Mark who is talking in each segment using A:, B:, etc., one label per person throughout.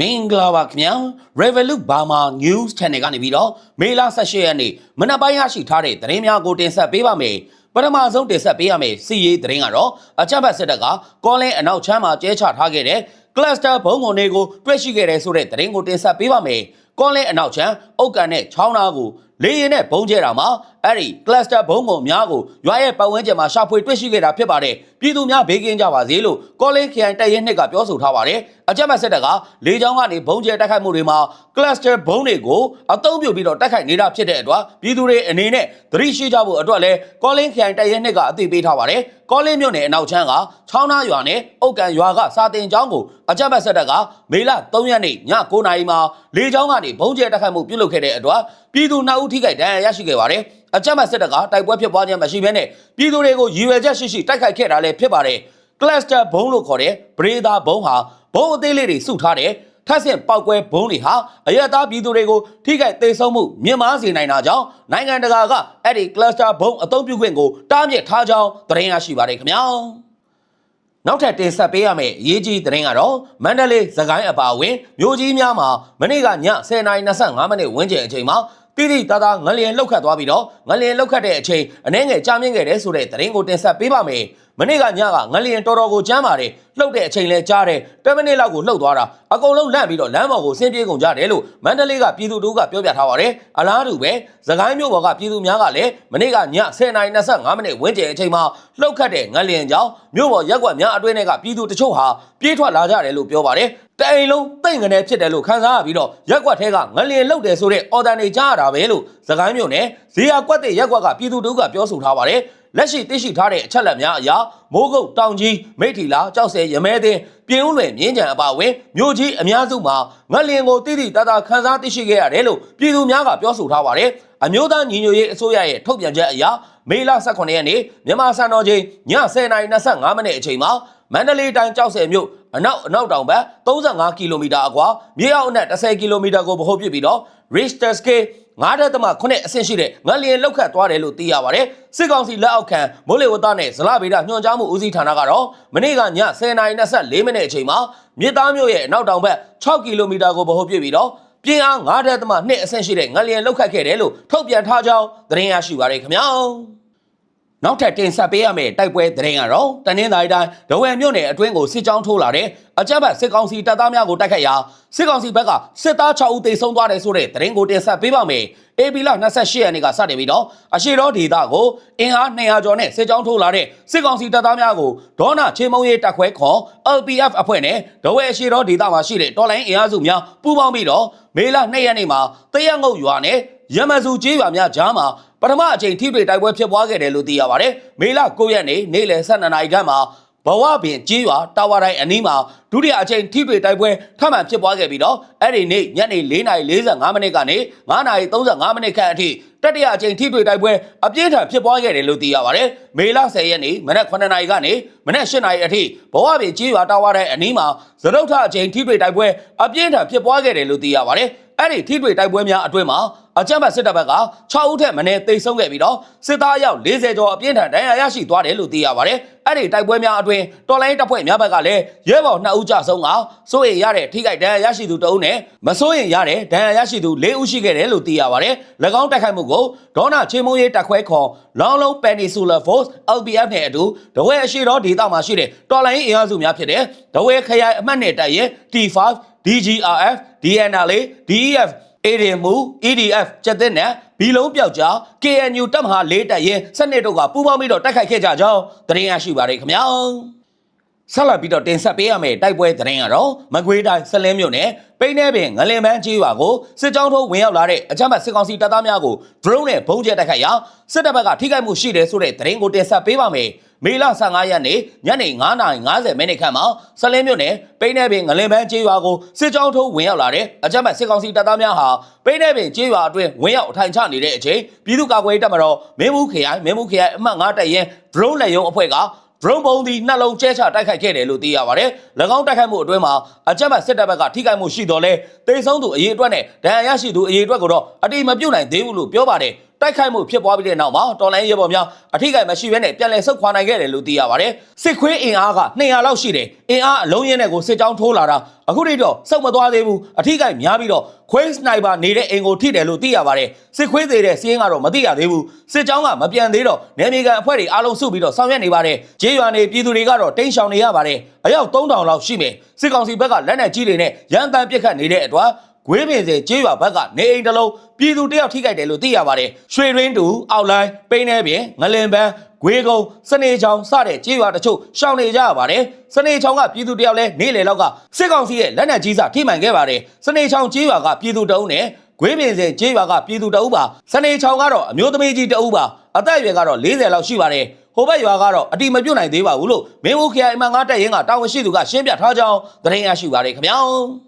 A: မင်္ဂလာပါခင်ဗျာ Revolut Burma News Channel ကနေပြီးတော့မေလ18ရက်နေ့မနက်ပိုင်းရရှိထားတဲ့သတင်းများကိုတင်ဆက်ပေးပါမယ်ပထမဆုံးတင်ဆက်ပေးရမယ့်စီရေးသတင်းကတော့အကြမ်းဖက်စစ်တပ်ကကောလင်းအနောက်ချမ်းမှာကျဲချထားခဲ့တဲ့ cluster ဘုံကုန်တွေကိုတွေ့ရှိခဲ့တဲ့ဆိုတဲ့သတင်းကိုတင်ဆက်ပေးပါမယ်ကောလင်းအနောက်ချမ်းအုတ်ကန်နဲ့ချောင်းသားကို လေရင်နဲ့ဘုံကျဲတာမှာအဲ့ဒီ cluster ဘုံကုန်များကိုရွာရဲ့ပတ်ဝန်းကျင်မှာရှာဖွေတွေ့ရှိခဲ့တာဖြစ်ပါတယ်ပြည်သူများဘေးကင်းကြပါစေလို့ကောလင်းခရိုင်တပ်ရင်းနှစ်ကပြောဆိုထားပါတယ်အကြမ်းဖက်စစ်တပ်ကလေကြောင်းကနေဘုံကျဲတိုက်ခိုက်မှုတွေမှာ cluster ဘုံတွေကိုအသုံးပြုပြီးတော့တိုက်ခိုက်နေတာဖြစ်တဲ့အတွက်ပြည်သူတွေအနေနဲ့သတိရှိကြဖို့အတွက်လည်းကောလင်းခရိုင်တပ်ရင်းနှစ်ကအသိပေးထားပါတယ်ကောလင်းမြို့နယ်အနောက်ချမ်းကချောင်းသားရွာနဲ့အုတ်ကန်ရွာကစာတင်ကျောင်းကိုအကြမ်းဖက်စစ်တပ်ကမေလ3ရက်နေ့ည9:00နာရီမှာလေကြောင်းကနေဘုံကျဲတိုက်ခိုက်မှုပြုလုပ်ခဲ့တဲ့အတွက်ပြည်သူ2ဦးထိခိုက်ဒဏ်ရာရရှိခဲ့ပါတယ်အကြမ်းဖက်စစ်တပ်ကတိုက်ပွဲဖြစ်ပွားခြင်းမရှိဘဲနဲ့ပြည်သူတွေကိုရည်ရွယ်ချက်ရှိရှိတိုက်ခိုက်ခဲ့တာလည်းဖြစ်ပါတယ် cluster ဘုံလို့ခေါ်တဲ့ဘရေသာဘုံဟာဘုံအသေးလေးတွေစုထားတဲ့ထပ်ဆင့်ပောက်ကွဲဘုံတွေဟာအရတားပြည်သူတွေကိုထိခိုက်သေးဆုံးမှုမြင့်မားစေနိုင်တာကြောင့်နိုင်ငံတကာကအဲ့ဒီ cluster ဘုံအသုံးပြုခွင့်ကိုတားမြစ်ထားကြောင်းသတင်းရရှိပါတယ်ခင်ဗျာနောက်ထပ်တင်ဆက်ပေးရမယ့်အရေးကြီးသတင်းကတော့မန္တလေးသခိုင်းအပါအဝင်မြို့ကြီးများမှာမနေ့ကည10:25မိနစ်ဝန်းကျင်အချိန်မှာ တိတိတသားငလျင်လောက်ခတ်သွားပြီးတော့ငလျင်လောက်ခတ်တဲ့အချိန်အနှဲငယ်ကြာမြင့်ခဲ့တဲ့ဆိုတဲ့သတင်းကိုတင်ဆက်ပေးပါမယ်။ မနေ့ကညကငလျင်တော်တော်ကိုကြမ်းပါတယ်လှုပ်တဲ့အချိန်လဲကြားတယ်10မိနစ်လောက်ကိုလှုပ်သွားတာအကုန်လုံးလန့်ပြီးတော့လမ်းပေါ်ကိုဆင်းပြေးကုန်ကြတယ်လို့မန္တလေးကပြည်သူတို့ကပြောပြထားပါတယ်။အလားတူပဲသခိုင်းမြို့ပေါ်ကပြည်သူများကလည်းမနေ့ကည10:25မိနစ်ဝန်းကျင်အချိန်မှာလှုပ်ခတ်တဲ့ငလျင်ကြောင့်မြို့ပေါ်ရက်ကွက်များအတွင်းထဲကပြည်သူတချို့ဟာပြေးထွက်လာကြတယ်လို့ပြောပါတယ်။တအိမ်လုံးတိတ်ငနေဖြစ်တယ်လို့ခန်းစားရပြီးတော့ရက်ကွက်ထဲကငလျင်လှုပ်တယ်ဆိုတဲ့အော်ဒန်တွေကြားရတာပဲလို့သခိုင်းမြို့နယ်ဇေယျကွက်တဲ့ရက်ကွက်ကပြည်သူတို့ကပြောဆိုထားပါတယ်။ လက်ရှိသိရှိထားတဲ့အချက်လက်များအရမိုးကုတ်တောင်ကြီးမိထီလာကြောက်စဲရမဲသင်းပြင်းဦးလွယ်မြင်းကြံအပါအဝင်မြို့ကြီးအများစုမှာငလျင်ကိုတိတိတသားခန်းစားသိရှိခဲ့ရတယ်လို့ပြည်သူများကပြောဆိုထားပါတယ်။အမျိုးသားညီညွတ်ရေးအစိုးရရဲ့ထုတ်ပြန်ချက်အရမေလ18ရက်နေ့မြန်မာစံတော်ချိန်ည10:25မိနစ်အချိန်မှာမန္တလေးတိုင်းကြောက်စဲမြို့အနောက်အနောက်တောင်ဘက်35ကီလိုမီတာအကွာမြေအောက်အနက်10ကီလိုမီတာကိုဗဟိုပြုပြီးတော့ Richter scale 9.8အဆင့်ရှိတဲ့ငလျင်လောက်ခတ်သွားတယ်လို့သိရပါတယ်။စစ်ကောင်စီလက်အောက်ခံမိုးလေဝသနဲ့ဇလဗေဒညွှန်ကြားမှုဦးစီးဌာနကတော့မနေ့ကည10:24မိနစ်အချိန်မှာမြစ်သားမြို့ရဲ့အနောက်တောင်ဘက်6ကီလိုမီတာကိုဗဟိုပြုပြီးတော့ပြင်းအား9.2အဆင့်ရှိတဲ့ငလျင်လောက်ခတ်ခဲ့တယ်လို့ထုတ်ပြန်ထားကြောင်းသတင်းရရှိပါရခင်ဗျာ။ နောက်ထပ်တင်ဆက်ပေးရမယ့်တိုက်ပွဲသတင်းကတော့တနင်္သာရီတိုင်းဒဝယ်မြို့နယ်အတွင်းကိုစစ်ကြောင်းထိုးလာတဲ့အကြမ်းဖက်စစ်ကောင်စီတပ်သားများကိုတိုက်ခိုက်ရာစစ်ကောင်စီဘက်ကစစ်သား6ဦးသေဆုံးသွားတယ်ဆိုတဲ့သတင်းကိုတင်ဆက်ပေးပါမယ်။ AB လ28ရက်နေ့ကစတင်ပြီးတော့အရှိတော်ဒေသကိုအင်အား200ကျော်နဲ့စစ်ကြောင်းထိုးလာတဲ့စစ်ကောင်စီတပ်သားများကိုဒေါနာချင်းမုံရေးတပ်ခွဲခေါ် LPF အဖွဲ့နဲ့ဒဝယ်အရှိတော်ဒေသမှာရှိတဲ့တော်လိုင်းအင်အားစုများပူးပေါင်းပြီးတော့မေလ2ရက်နေ့မှာတရက်ငုတ်ရွာနဲ့ရမစုကျေးရွာများကြားမှာ ပထမအချိန်ထိတွေ့တိုက်ပွဲဖြစ်ပွားခဲ့တယ်လို့သိရပါတယ်။မေလ9ရက်နေ့နေ့လယ်12နာရီခန့်မှာဘဝပင်ကျေးရွာတာဝါတိုင်းအနီးမှာဒုတိယအချိန်ထိတွေ့တိုက်ပွဲထပ်မံဖြစ်ပွားခဲ့ပြီးတော့အဲ့ဒီနေ့ညနေ4:45မိနစ်ကနေ9:35မိနစ်ခန့်အထိတတိယအချိန်ထိတွေ့တိုက်ပွဲအပြင်းထန်ဖြစ်ပွားခဲ့တယ်လို့သိရပါတယ်။မေလ10ရက်နေ့မနက်9:00နာရီကနေမနက်10:00နာရီအထိဘဝပင်ကျေးရွာတာဝါတိုင်းအနီးမှာသရုတ်ထအချိန်ထိတွေ့တိုက်ပွဲအပြင်းထန်ဖြစ်ပွားခဲ့တယ်လို့သိရပါတယ်။အဲ့ဒီထိတွေ့တိုက်ပွဲများအတွင်းမှာ အကြမ်းဖက်စစ်တပ်ဘက်က6ဦးထက်မနည်းတိတ်ဆုံးခဲ့ပြီးတော့စစ်သားအယောက်40ကျော်အပြင်းထန်ဒဏ်ရာရရှိသွားတယ်လို့သိရပါတယ်။အဲ့ဒီတိုက်ပွဲများအတွင်းတော်လိုင်းတပ်ဖွဲ့များဘက်ကလည်းရဲဘော်2ဦးကြဆုံးကစိုးရိမ်ရတဲ့ထိခိုက်ဒဏ်ရာရရှိသူ2ဦးနဲ့မစိုးရိမ်ရတဲ့ဒဏ်ရာရရှိသူ4ဦးရှိခဲ့တယ်လို့သိရပါတယ်။၎င်းတိုက်ခိုက်မှုကိုဒေါနာချင်းမုံရေးတပ်ခွဲခေါ်လောင်းလုံး Peninsula Force LPF နဲ့အတူတဝဲအရှိတော်ဒေသမှာရှိတဲ့တော်လိုင်းအင်အားစုများဖြစ်တဲ့တဝဲခရိုင်အမှတ်နဲ့တပ်ရဲ T5 DGRF DNL DEF အေဒီမူ EDF ကျက်တဲ့နဲ့ဘီလုံးပြောက်ကြား KNU တပ်မဟာ၄တပ်ရင်စနစ်တို့ကပူးပေါင်းပြီးတော့တိုက်ခိုက်ခဲ့ကြကြောင်းသတင်းရရှိပါရခင်ဗျာ ဆက်လက်ပြီးတော့တင်ဆက်ပေးရမယ့်တိုက်ပွဲသတင်းကတော့မကွေးတိုင်းဆလင်းမြို့နယ်ပိန်းနေပင်ငလင်ပန်းကြီးရွာကိုစစ်ကြောင်းထိုးဝင်ရောက်လာတဲ့အကြမ်းဖက်စစ်ကောင်စီတပ်သားများကို drone နဲ့ဘုံကျဲတိုက်ခိုက်ရာစစ်တပ်ဘက်ကထိခိုက်မှုရှိတယ်ဆိုတဲ့သတင်းကိုတင်ဆက်ပေးပါမယ်မေလ15ရက်နေ့ညနေ9:50မိနစ်ခန့်မှာဆလင်းမြို့နယ်ပိန်းနေပင်ငလင်ပန်းကျေးရွာကိုစစ်ကြောင်းထိုးဝင်ရောက်လာတဲ့အကြမ်းဖက်စစ်ကောင်စီတပ်သားများဟာပိန်းနေပင်ကျေးရွာအတွင်းဝင်ရောက်အထိုင်ချနေတဲ့အချိန်ပြည်သူ့ကာကွယ်ရေးတပ်မတော်မင်းဘူးခရိုင်မင်းဘူးခရိုင်အမှတ်9တပ်ရင်း drone လက်ရုံအဖွဲ့က drone ဘုံဒီနှလုံးကျဲချတိုက်ခိုက်ခဲ့တယ်လို့သိရပါတယ်။၎င်းတိုက်ခိုက်မှုအတွင်းမှာအကြမ်းဖက်စစ်တပ်ဘက်ကထိခိုက်မှုရှိတော်လဲတိတ်ဆုံးသူအရေးအတွက်နဲ့ဒဏ်ရာရရှိသူအရေးအတွက်ကိုတော့အတိမပြုတ်နိုင်သေးဘူးလို့ပြောပါတယ်။ တိုက်ခိုက်မှုဖြစ်ပွားပြီးတဲ့နောက်မှာတော်လိုင်းရဲဘော်များအထိကိမရှိဘဲနဲ့ပြန်လည်ဆုတ်ခွာနိုင်ခဲ့တယ်လို့သိရပါတယ်စစ်ခွေးအင်အားက200လောက်ရှိတယ်အင်အားအလုံးရင်းနဲ့ကိုစစ်ကြောင်းထိုးလာတာအခုထိတော့စုံမသွားသေးဘူးအထိကိများပြီးတော့ခွေးစနိုက်ပါနေတဲ့အိမ်ကိုထိတယ်လို့သိရပါတယ်စစ်ခွေးသေးတဲ့စီးရင်ကတော့မသိရသေးဘူးစစ်ကြောင်းကမပြန်သေးတော့နယ်မြေကန်အဖွဲ့တွေအားလုံးစုပြီးတော့ဆောင်ရွက်နေပါတယ်ဂျေးရွာနေပြည်သူတွေကတော့တိန့်ရှောင်နေရပါတယ်အယောက်3000လောက်ရှိမယ်စစ်ကောင်စီဘက်ကလက်နက်ကြီးတွေနဲ့ရန်တမ်းပစ်ခတ်နေတဲ့အတွက် ဂွေးပင်စင်ကျေးရွာဘက်ကနေအိမ်တစ်လုံးပြည်သူတယောက်ထိခိုက်တယ်လို့သိရပါတယ်ရွှေရင်းတူအောက်လိုင်းပိန်းနေပြင်ငလင်ပန်းဂွေးကုန်းစနေချောင်စတဲ့ကျေးရွာတချို့ရှောင်နေကြရပါတယ်စနေချောင်ကပြည်သူတယောက်လဲနေ့လေလောက်ကစစ်ကောင်စီရဲ့လက်နက်ကြီးစာထိမှန်ခဲ့ပါတယ်စနေချောင်ကျေးရွာကပြည်သူတအုပ်နဲ့ဂွေးပင်စင်ကျေးရွာကပြည်သူတအုပ်ပါစနေချောင်ကတော့အမျိုးသမီးကြီးတအုပ်ပါအသက်အရွယ်ကတော့40လောက်ရှိပါတယ်ဟိုဘက်ရွာကတော့အတိမပြုတ်နိုင်သေးပါဘူးလို့မင်းဘူးခရိုင်အမှန်ငါတက်ရင်ကတာဝန်ရှိသူကရှင်းပြထားကြောင်းသတင်းရရှိပါတယ်ခင်ဗျာ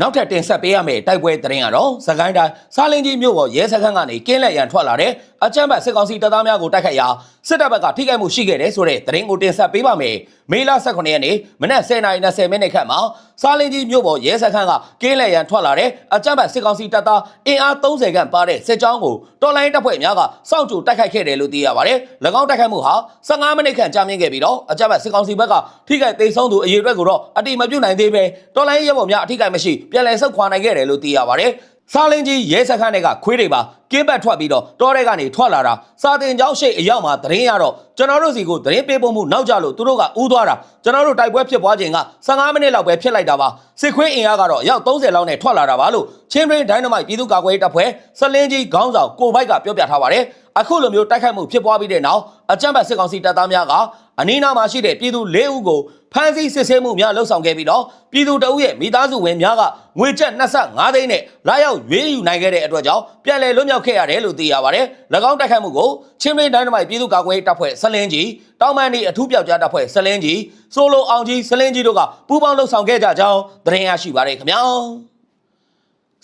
A: နောက်ထပ်တင်ဆက်ပေးရမယ့်တိုက်ပွဲသတင်းကတော့စကိုင်းတိုင်းစားလင်းကြီးမြို့ပေါ်ရဲစခန်းကနေကင်းလက်ရန်ထွက်လာတဲ့အကြမ်းဖက်စစ်ကောင်စီတပ်သားများကိုတိုက်ခိုက်ရာစစ်တပ်ဘက်ကထိခိုက်မှုရှိခဲ့တယ်ဆိုတဲ့သတင်းကိုတင်ဆက်ပေးပါမယ်။မေလ18ရက်နေ့မနက်10:20မိနစ်ခန့်မှာစားလင်းကြီးမြို့ပေါ်ရဲစခန်းကကင်းလက်ရန်ထွက်လာတဲ့အကြမ်းဖက်စစ်ကောင်စီတပ်သားအင်အား30ခန့်ပါတဲ့စစ်ကြောင်းကိုတော်လိုင်းတပ်ဖွဲ့များကစောင့်ကြိုတိုက်ခိုက်ခဲ့တယ်လို့သိရပါတယ်။၎င်းတိုက်ခိုက်မှုဟာ15မိနစ်ခန့်ကြာမြင့်ခဲ့ပြီးတော့အကြမ်းဖက်စစ်ကောင်စီဘက်ကထိခိုက်သိမ်းဆုံးသူအရေးအတွက်ကိုတော့အတိမပြုတ်နိုင်သေးပဲတော်လိုင်းရဲဘော်များအထိခိုက်မရှိပြန်လည်ဆုတ်ခွာနိုင်ခဲ့တယ်လို့သိရပါတယ်။ စားလင်းကြီးရဲစခန်းတွေကခွေးတွေပါကင်းဘတ်ထွက်ပြီးတော့တောထဲကနေထွက်လာတာစာတင်ကျောင်းရှိအရောက်မှာသတင်းရတော့ကျွန်တော်တို့စီကိုသတင်းပေးဖို့မှုနောက်ကြလို့သူတို့ကဥသွားတာကျွန်တော်တို့တိုက်ပွဲဖြစ်ပွားခြင်းက15မိနစ်လောက်ပဲဖြစ်လိုက်တာပါစစ်ခွေးအင်အားကတော့အယောက်30လောက်နဲ့ထွက်လာတာပါလို့ချင်းရင်းဒိုင်းနမိုက်ပြည်သူ့ကာကွယ်ရေးတပ်ဖွဲ့စလင်းကြီးခေါင်းဆောင်ကိုဘိုက်ကပြောပြထားပါတယ် အခုလိုမျိုးတိုက်ခိုက်မှုဖြစ်ပွားပြီးတဲ့နောက်အကြမ်းဖက်စစ်ကောင်စီတပ်သားများကအနီးနားမှာရှိတဲ့ပြည်သူ၄ဦးကိုဖမ်းဆီးစစ်ဆေးမှုများလှုပ်ဆောင်ခဲ့ပြီးတော့ပြည်သူတအုပ်ရဲ့မိသားစုဝင်များကငွေကျပ်25သိန်းနဲ့လာရောက်ရွေးယူနိုင်ခဲ့တဲ့အတွက်ကြောင့်ပြန်လည်လွတ်မြောက်ခဲ့ရတယ်လို့သိရပါတယ်။၎င်းတိုက်ခိုက်မှုကိုချင်းမင်းဒိုင်းနမိုက်ပြည်သူ့ကာကွယ်ရေးတပ်ဖွဲ့ဆလင်းကြီးတောင်မန်ဒီအထူးပြောက်ကြားတပ်ဖွဲ့ဆလင်းကြီးဆိုလိုအောင်ကြီးဆလင်းကြီးတို့ကပူးပေါင်းလှုပ်ဆောင်ခဲ့ကြကြောင်းသတင်းရရှိပါတယ်ခင်ဗျာ။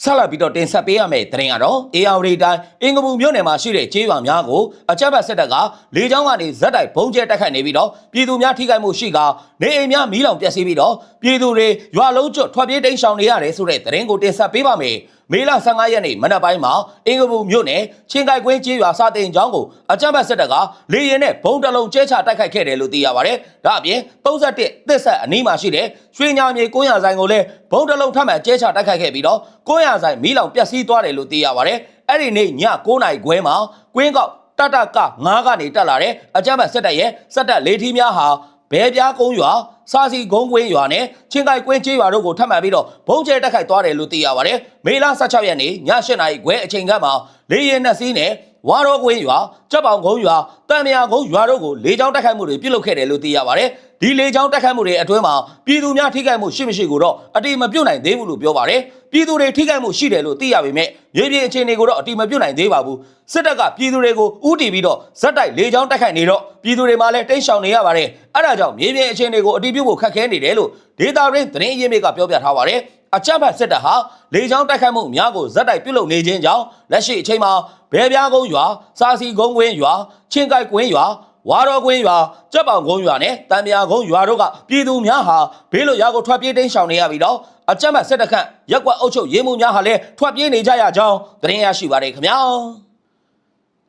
A: ဆက်လက်ပြီးတော့တင်ဆက်ပေးရမယ့်သတင်းကတော့ AR တိုင်းအင်္ဂပူမြို့နယ်မှာရှိတဲ့ကျေးရွာများကိုအကြမ်းဖက်စစ်တပ်ကလေကြောင်းကနေဇက်တိုက်ဘုံကျဲတိုက်ခိုက်နေပြီးတော့ပြည်သူများထိခိုက်မှုရှိကနေအိမ်များမီးလောင်ပျက်စီးပြီးတော့ပြည်သူတွေရွာလုံးကျွတ်ထွက်ပြေးတိမ်းရှောင်နေရတယ်ဆိုတဲ့သတင်းကိုတင်ဆက်ပေးပါမယ်။မေလ15ရက်နေ့မနက်ပိုင်းမှာအင်္ဂပူမြို့နယ်ချင်းကိုက်ကွင်းကျေးရွာစာတင်ကျောင်းကိုအကြမ်းဖက်စစ်တပ်ကလေရင်နဲ့ဘုံတလုံးကျဲချတိုက်ခိုက်ခဲ့တယ်လို့သိရပါတယ်။ဒါအပြင်31သစ်ဆက်အနီးမှာရှိတဲ့ရွှေညာမြေ900ဆိုင်ကိုလည်းဘုံတလုံးထပ်မံကျဲချတိုက်ခိုက်ခဲ့ပြီးတော့900ဆိုင်မီးလောင်ပျက်စီးသွားတယ်လို့သိရပါတယ်။အဲ့ဒီနေ့ည9နာရီခွဲမှာကွင်းကောက်တတက9ကနေတက်လာတဲ့အကြမ်းဖက်စစ်တပ်ရဲ့စက်တပ်လေးထီးများဟာ ဘဲပြားကုန်းရွာစာစီကုန်းကွင်းရွာနဲ့ချင်းကိုက်ကွင်းကျေးရွာတို့ကိုထပ်မံပြီးတော့ဘုံကျဲတက်ခိုက်သွားတယ်လို့သိရပါတယ်။မေလ16ရက်နေ့ည8နာရီခွဲအချိန်ကမှလေရင်နဲ့စီးနဲ့ ဝါရောကွင်းရွာကြက်ပောင်ကုန်းရွာတံမြာကုန်းရွာတို့ကိုလေကြောင်းတိုက်ခိုက်မှုတွေပြုလုပ်ခဲ့တယ်လို့သိရပါတယ်။ဒီလေကြောင်းတိုက်ခိုက်မှုတွေအတွင်းမှာပြည်သူများထိခိုက်မှုရှိမရှိကိုတော့အတိမပြုတ်နိုင်သေးဘူးလို့ပြောပါတယ်။ပြည်သူတွေထိခိုက်မှုရှိတယ်လို့သိရပေမဲ့မြေပြင်အခြေအနေကိုတော့အတိမပြုတ်နိုင်သေးပါဘူး။စစ်တပ်ကပြည်သူတွေကိုဥတီပြီးတော့ဇက်တိုက်လေကြောင်းတိုက်ခိုက်နေတော့ပြည်သူတွေမှာလည်းတိတ်ရှောင်နေရပါတယ်။အဲဒါကြောင့်မြေပြင်အခြေအနေကိုအတိပြုတ်ဖို့ခက်ခဲနေတယ်လို့ဒေတာရင်းသတင်းအရင်းမြစ်ကပြောပြထားပါတယ်။ အကြမ်းဖက်စစ်တပ်ဟာလေကြောင်းတိုက်ခိုက်မှုအများကိုဇက်တိုက်ပြုတ်လုပ်နေခြင်းကြောင့်လက်ရှိအချိန်မှာဘဲပြားကုန်းရွာစာစီကုန်းကွင်းရွာချင်းကိုက်ကွင်းရွာဝါတော်ကွင်းရွာကြက်ပောင်ကုန်းရွာနဲ့တံမြာကုန်းရွာတို့ကပြည်သူများဟာဘေးလွတ်ရာကိုထွက်ပြေးတိမ်းရှောင်နေရပြီးတော့အကြမ်းဖက်စစ်တပ်ခန့်ရက်ကွက်အုပ်ချုပ်ရေးမှုများဟာလည်းထွက်ပြေးနေကြရကြောင်းသတင်းရရှိပါတယ်ခင်ဗျာ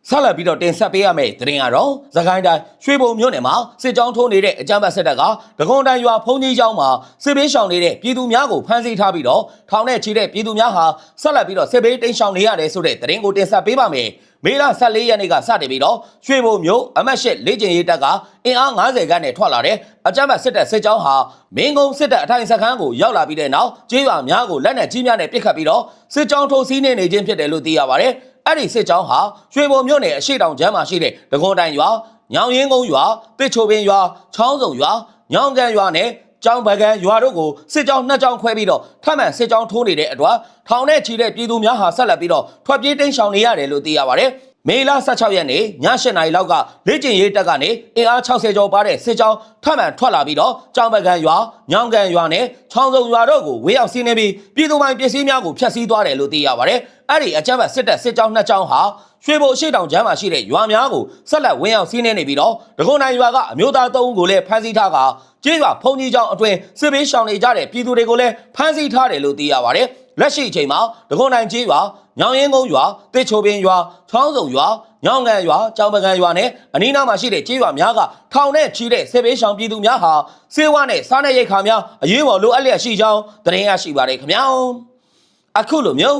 A: ဆက်လက်ပြီးတော့တင်ဆက်ပေးရမယ့်သတင်းကတော့သခိုင်းတိုင်းရွှေဘုံမြို့နယ်မှာစစ်ကြောင်းထိုးနေတဲ့အကြမ်းဖက်စစ်တပ်ကဒဂုံတိုင်းရွာဖုန်ကြီးကျောင်းမှာစစ်ဘေးရှောင်နေတဲ့ပြည်သူများကိုဖမ်းဆီးထားပြီးတော့ထောင်နဲ့ချီတဲ့ပြည်သူများဟာဆက်လက်ပြီးတော့စစ်ဘေးတိမ်းရှောင်နေရတယ်ဆိုတဲ့သတင်းကိုတင်ဆက်ပေးပါမယ်။မေလ14ရက်နေ့ကစတင်ပြီးတော့ရွှေဘုံမြို့အမတ်ရှစ်လေ့ကျင့်ရေးတပ်ကအင်အား90ခန်းနဲ့ထွက်လာတဲ့အကြမ်းဖက်စစ်တပ်စစ်ကြောင်းဟာမင်းကုန်းစစ်တပ်အထိုင်စခန်းကိုရောက်လာပြီးတဲ့နောက်ကျေးရွာများကိုလက်နက်ကြီးများနဲ့ပစ်ခတ်ပြီးတော့စစ်ကြောင်းထိုးစီးနေနေခြင်းဖြစ်တယ်လို့သိရပါတယ်။ အဲ့ဒီစစ်ကြောင်းဟာရွှေဘုံမြို့နယ်အရှိတောင်ကျမ်းမှာရှိတဲ့ဒဂွန်တိုင်ရွာညောင်ရင်းကုန်းရွာတစ်ချိုပင်ရွာချောင်းစုံရွာညောင်ကန်ရွာနဲ့ကျောင်းပကံရွာတို့ကိုစစ်ကြောင်းနှစ်ကြောင်းခွဲပြီးတော့ထပ်မံစစ်ကြောင်းထိုးနေတဲ့အတွက်ထောင်နဲ့ချီတဲ့ပြည်သူများဟာဆက်လက်ပြီးတော့ထွက်ပြေးတိမ်းရှောင်နေရတယ်လို့သိရပါတယ်။မေလ16ရက်နေ့ည8နာရီလောက်ကလေ့ကျင့်ရေးတပ်ကနေအင်အား60ကျော်ပါတဲ့စစ်ကြောင်းထပ်မံထွက်လာပြီးတော့ကြောင်ပကံရွာညောင်ကန်ရွာနဲ့ချောင်းစုံရွာတို့ကိုဝေးရောက်စီးနေပြီးပြည်သူပိုင်ပစ္စည်းများကိုဖျက်ဆီးသွားတယ်လို့သိရပါတယ်။ အဲ့ဒီအကြမ်းဖက်စစ်တပ်စစ်ကြောင်းနှစ်ကြောင်းဟာရွှေဘိုအရှိတောင်ကျမ်းမှာရှိတဲ့ရွာများကိုဆက်လက်ဝင်ရောက်စီးနှင်းနေပြီးတော့ဒဂုံနိုင်ရွာကအမျိုးသား၃ဦးကိုလည်းဖမ်းဆီးထားကကျေးရွာဖုန်ကြီးကျောင်းအတွင်းစစ်ဘေးရှောင်နေကြတဲ့ပြည်သူတွေကိုလည်းဖမ်းဆီးထားတယ်လို့သိရပါတယ်လက်ရှိအချိန်မှာဒဂုံနိုင်ကြီးရွာညောင်ရင်ကုန်းရွာတစ်ချိုပင်ရွာချောင်းစုံရွာညောင်ငံရွာကြောင်ပကံရွာနဲ့အနီးနားမှာရှိတဲ့ကြီးရွာများကထောင်နဲ့ချီတဲ့စစ်ပေးရှောင်ပြည်သူများဟာစေဝါနဲ့စားနပ်ရိက္ခာများအရေးပေါ်လိုအပ်လျက်ရှိကြောင်းသတင်းရရှိပါတယ်ခင်ဗျာအခုလိုမျိုး